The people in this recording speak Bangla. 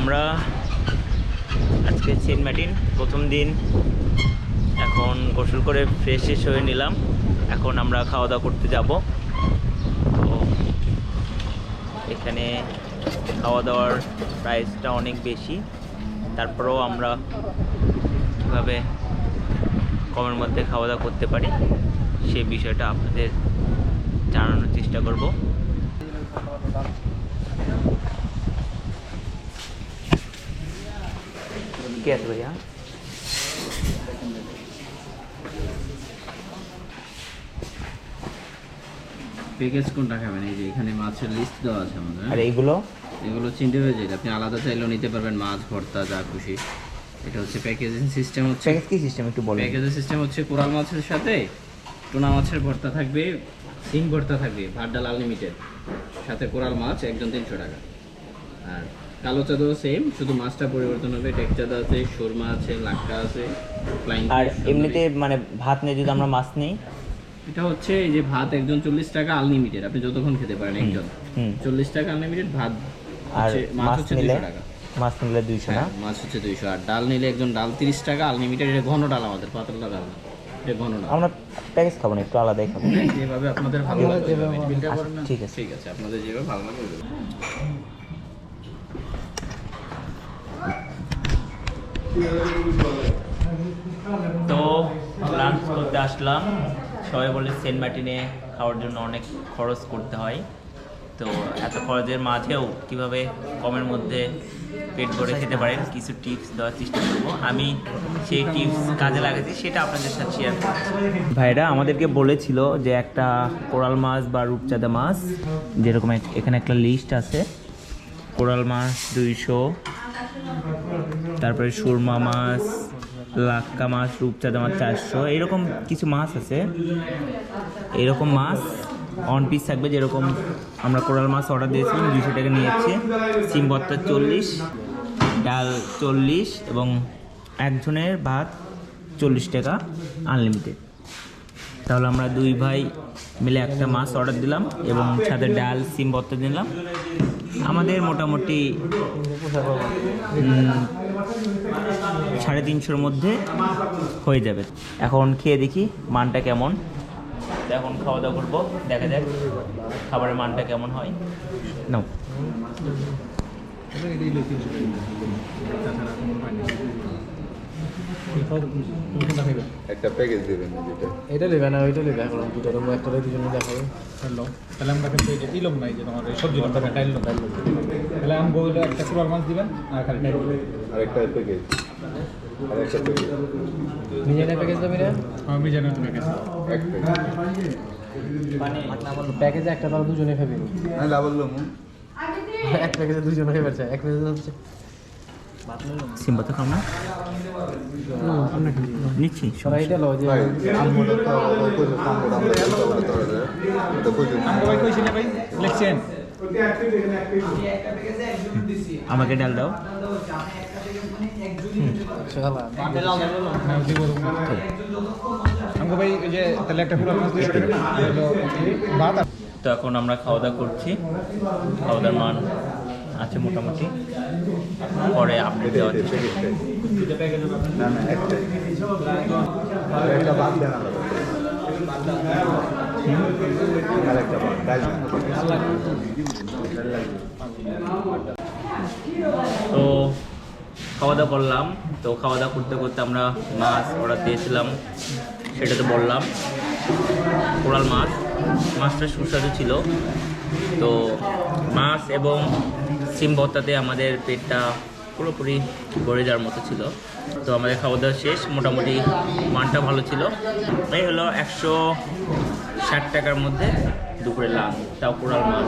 আমরা আজকে সেন্ট মার্টিন প্রথম দিন। এখন গোসল করে ফ্রেশ শেষ হয়ে নিলাম। এখন আমরা খাওয়া দাওয়া করতে যাব। তো এখানে খাওয়া দাওয়ার প্রাইসটা অনেক বেশি। তারপরেও আমরা কীভাবে কমের মধ্যে খাওয়া দাওয়া করতে পারি, সে বিষয়টা আপনাদের জানানোর চেষ্টা করব। কে আছে ভাইয়া প্যাকেজ কোনটা খাবেন? এই যে এখানে মাছের লিস্ট দেওয়া আছে আমাদের। আর এইগুলো? এগুলো চিনতে হয়ে যায়। আপনি আলাদা চাইলেও নিতে পারবেন মাছ ভর্তা যা খুশি। এটা হচ্ছে প্যাকেজিং সিস্টেম হচ্ছে প্যাকেজ কি সিস্টেম একটু বলুন। প্যাকেজের সিস্টেম হচ্ছে কোরাল মাছের সাথে টুনা মাছের ভর্তা থাকবে সিং ভর্তা থাকবে ভাত ডাল আনলিমিটেড সাথে কোরাল মাছ একজন তিনশো টাকা। আর কালো চাঁদও সেম শুধু মাছটা পরিবর্তন হবে টেক চাঁদা আছে সুরমা আছে লাক্কা আছে ফ্লাইং আর এমনিতে মানে ভাত নিয়ে যদি আমরা মাছ নিই? এটা হচ্ছে এই যে ভাত একজন চল্লিশ টাকা আনলিমিটেড আপনি যতক্ষণ খেতে পারেন একজন। হুম। চল্লিশ টাকা আনলিমিটেড ভাত আর মাছ হচ্ছে নিলে? দুশো টাকা। মাছ নিলে দুইশো না? হ্যাঁ, মাছ হচ্ছে দুইশো। আর ডাল নিলে একজন ডাল তিরিশ টাকা আনলিমিটেড এটা ঘন ডাল আমাদের পাতলা ডাল না এটা ঘন ডাল। আমরা প্যাকেজ খাব না একটু আলাদাই খাব। যেভাবে আপনাদের ভালো লাগে না ঠিক আছে। ঠিক আছে আপনাদের যেভাবে ভালো লাগে। তো লাঞ্চ করতে আসলাম। সবাই বলে সেন্ট মার্টিনে খাওয়ার জন্য অনেক খরচ করতে হয়। তো এত খরচের মাঝেও কীভাবে কমের মধ্যে পেট ভরে খেতে পারেন, কিছু টিপস দেওয়ার চেষ্টা করব। আমি সেই টিপস কাজে লাগাচ্ছি, সেটা আপনাদের সাথে শেয়ার করছি ভাইরা আমাদেরকে বলেছিল যে একটা কোরাল মাছ বা রূপচাঁদা মাছ, যেরকম এখানে একটা লিস্ট আছে। কোরাল মাছ দুইশো তারপরে সুরমা মাছ, লাক্কা মাছ, রূপচাঁদা মাছ চারশো। এরকম কিছু মাছ আছে। এরকম মাছ অন পিস থাকবে যেরকম আমরা কোরাল মাছ অর্ডার দিয়েছিলাম দুশো টাকা নিয়েছে। সিম ভর্তা চল্লিশ, ডাল চল্লিশ এবং একজনের ভাত চল্লিশ টাকা আনলিমিটেড তাহলে আমরা দুই ভাই মিলে একটা মাছ অর্ডার দিলাম এবং সাথে ডাল, সিম ভর্তা দিলাম আমাদের মোটামুটি সাড়ে তিনশোর মধ্যে হয়ে যাবে। এখন খেয়ে দেখি মানটা কেমন। এখন খাওয়া দাওয়া করব, দেখা যাক খাবারের মানটা কেমন হয়। নাও। একটা প্যাকেজ দেবেন যেটা এটা নেবে না ওইটা নেবে এখন দুটো রুম একটা দুজনে দেখাবে। হ্যালো তাহলে আমরা কিন্তু এই যে ইলম নাই যে তোমার এই সবজি লম ডাইল লম তাহলে আমি বললে একটা কুরাল মাছ দিবেন আর খালি ডাইল আর একটা প্যাকেজ আর একটা প্যাকেজ নিজের প্যাকেজ দেবে না এক প্যাকেজ প্যাকেজে একটা তারা দুজনে খাবে। লাভ এক প্যাকেজে দুজনে খাবে চাই এক প্যাকেজে হচ্ছে সিম ভর্তা খাও না। নিচ্ছি তো তো আমাকে ডাল দাও। তো এখন আমরা খাওয়া দাওয়া করছি। খাওয়া দাওয়ার মান আছে মোটামুটি। পরে আপডেট দেওয়ার চেষ্টা তো খাওয়া দাওয়া করলাম। তো খাওয়া দাওয়া করতে করতে আমরা মাছ অর্ডার দিয়েছিলাম, সেটা তো বললাম। কোরাল মাছ। মাছটা সুস্বাদু ছিল। তো মাছ এবং সিম ভর্তাতে আমাদের পেটটা পুরোপুরি ভরে যাওয়ার মতো ছিল। তো আমাদের খাওয়া দাওয়া শেষ, মোটামুটি মানটা ভালো ছিল। এই হলো একশো ষাট টাকার মধ্যে দুপুরে লাঞ্চ তাও কোরাল মাছ